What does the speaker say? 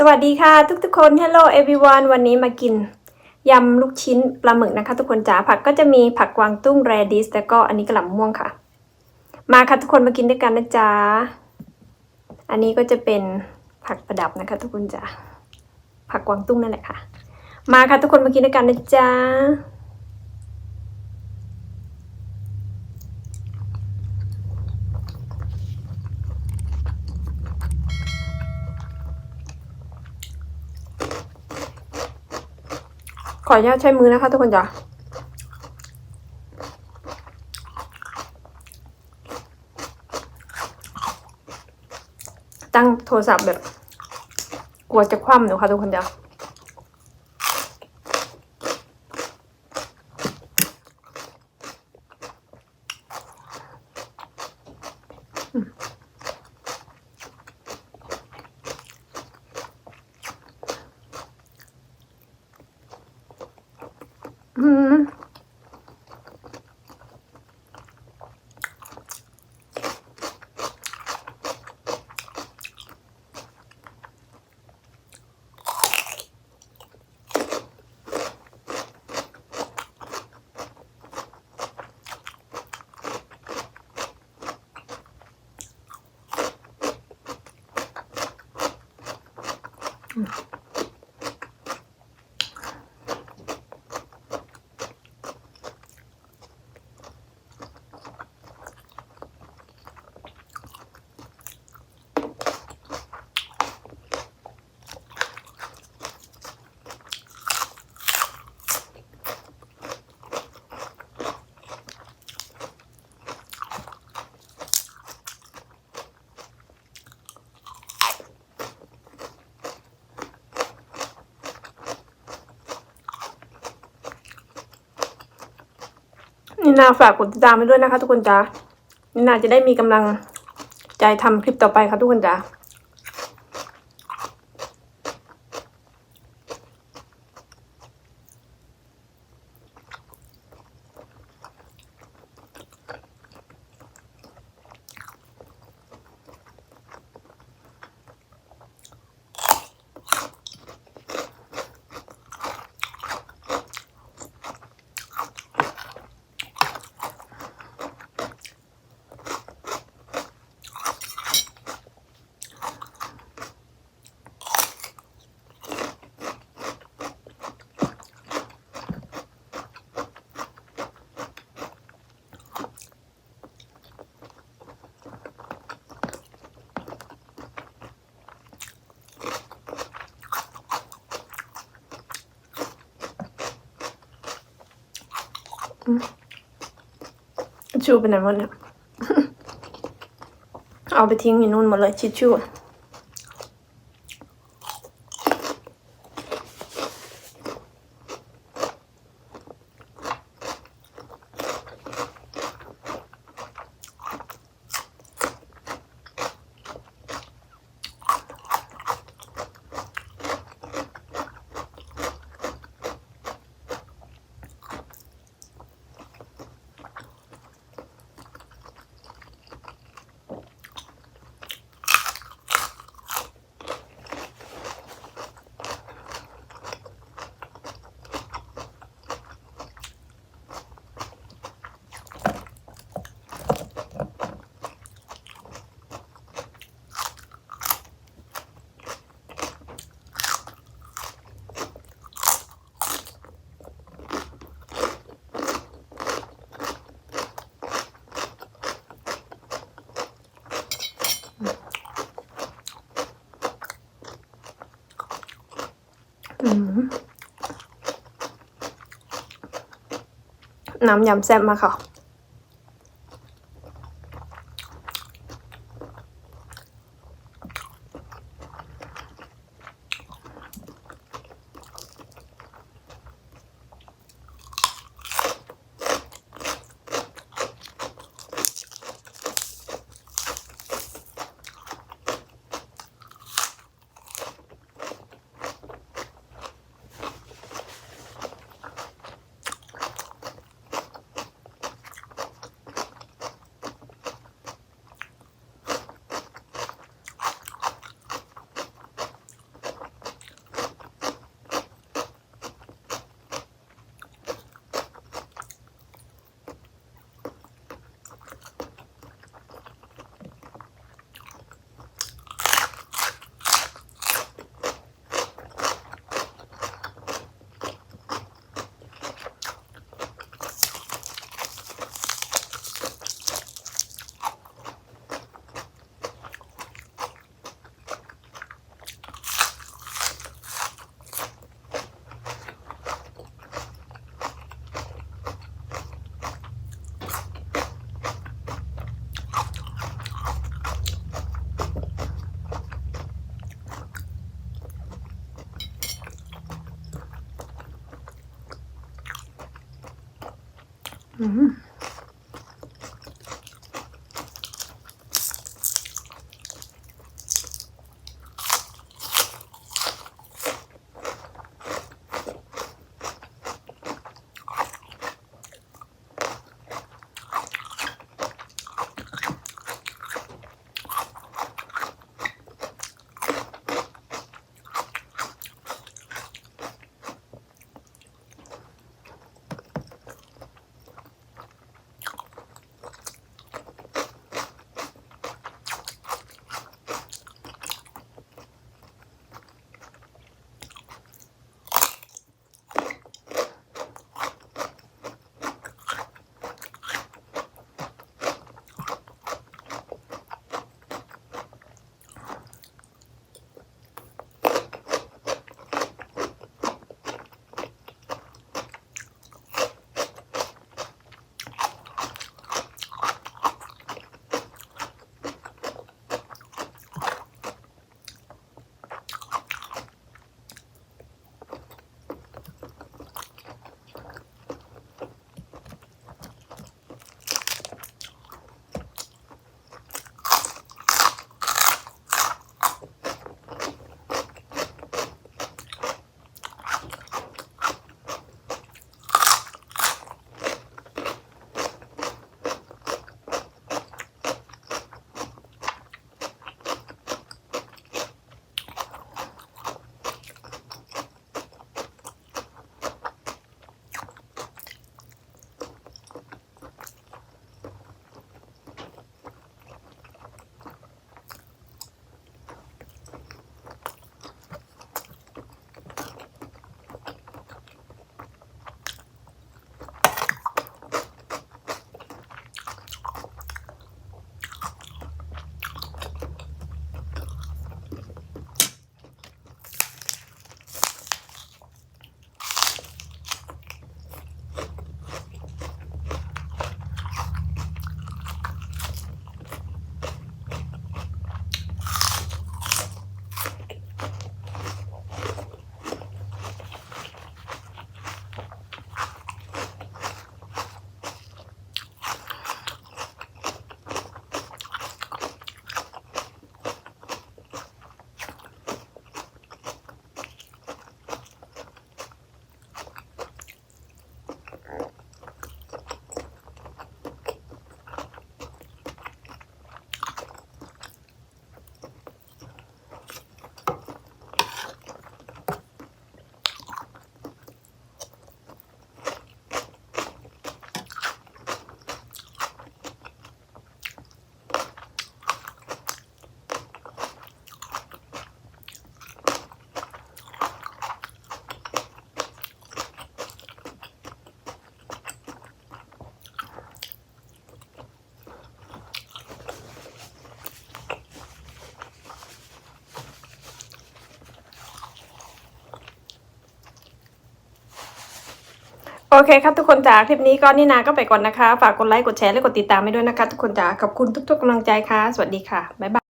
สวัสดีค่ะทุกๆคน Hello everyone วันนี้มากินยำลูกชิ้นปลาหมึกนะคะ ทุกคนจ๋าผักก็จะมีผักกวางตุ้งแรดิสแล้วก็อันนี้กระหล่ำม่วงค่ะ มาค่ะทุกคนมากินด้วยกันนะจ๊ะอันนี้ก็จะเป็นผักประดับนะคะ ทุกคนจ๋าผักกวางตุ้งนั่นแหละค่ะ มาค่ะทุกคนมากินด้วยกันนะจ๊ะ ขออนุญาตใช้มือนะคะ ทุกคนจ้ะตั้งโทรศัพท์แบบ กลัวจะคว่ำหนูค่ะทุกคนจ้ะ Hmm. นินาฝากกดติดตามไปด้วยนะคะ ทุกคนจ้านินาจะได้มีกำลังใจทำคลิปต่อไปค่ะทุกคนจ้า ชูไปไหนหมดเนี่ย เอาไปทิ้งอยู่นู่นหมดเลยชิชชู่ น้ำยำแซ่บมากค่ะ อื โอเคครับทุกคนจ๋าคลิปนี้ก็นี่นาก็ไปก่อนนะคะ ฝากกดไลค์กดแชร์และกดติดตามไปด้วยนะคะ ทุกคนจ๋าขอบคุณทุกๆกำลังใจค่ะ สวัสดีค่ะบ๊ายบาย